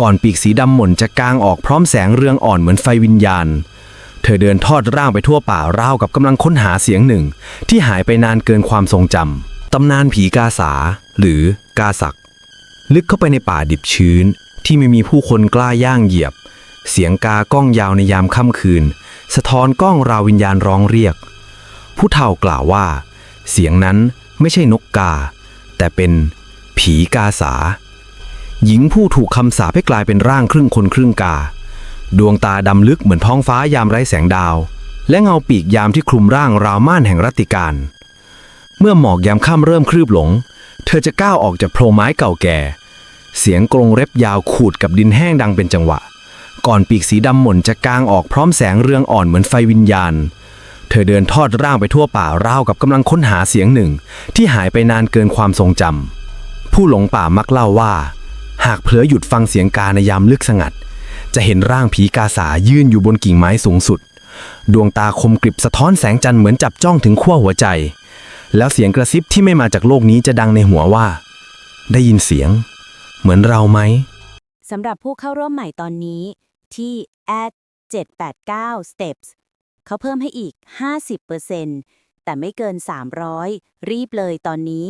ก่อนปีกสีดำหม่นจะกางออกพร้อมแสงเรืองอ่อนเหมือนไฟวิญญาณ เธอเดินทอดร่างไปทั่วป่าราวกับกำลังค้นหาเสียงหนึ่ง ที่หายไปนานเกินความทรงจำ ตำนานผีกาสา หรือกาสัก ลึกเข้าไปในป่าดิบชื้น ที่ไม่มีผู้คนกล้าย่างเหยียบ เสียงกาก้องยาวในยามค่ำคืน สะท้อนก้องราววิญญาณร้องเรียก ผู้เฒ่ากล่าวว่า เสียงนั้นไม่ใช่นกกา แต่เป็นผีกาสา หญิงผู้ถูกคำสาปให้กลายเป็นร่างครึ่งคนครึ่งกา ดวงตาดำลึกเหมือนท้องฟ้ายามไร้แสงดาว และเงาปีกยามที่คลุมร่างราวม่านแห่งรัติการ เมื่อหมอกยามค่ำเริ่มคลืบหลง เธอจะก้าวออกจากโพรงไม้เก่าแก่ เสียงกรงเล็บยาวขูดกับดินแห้งดังเป็นจังหวะ ก่อนปีกสีดำหม่นจะกางออกพร้อมแสงเรืองอ่อนเหมือนไฟวิญญาณ เธอเดินทอดร่างไปทั่วป่าราวกับกำลังค้นหาเสียงหนึ่ง ที่หายไปนานเกินความทรงจำผู้หลงป่ามักเล่าว่า หากเผลอหยุดฟังเสียงกาในยามลึกสงัด จะเห็นร่างผีกาสายืนอยู่บนกิ่งไม้สูงสุด ดวงตาคมกริบสะท้อนแสงจันทร์เหมือนจับจ้องถึงขั้วหัวใจ แล้วเสียงกระซิบที่ไม่มาจากโลกนี้จะดังในหัวว่า ได้ยินเสียง เหมือนเราไหมสำหรับผู้เข้าร่วมใหม่ตอนนี้ที่ at 789 steps เขาเพิ่มให้อีก 50%แต่ไม่เกิน 300 รีบเลยตอนนี้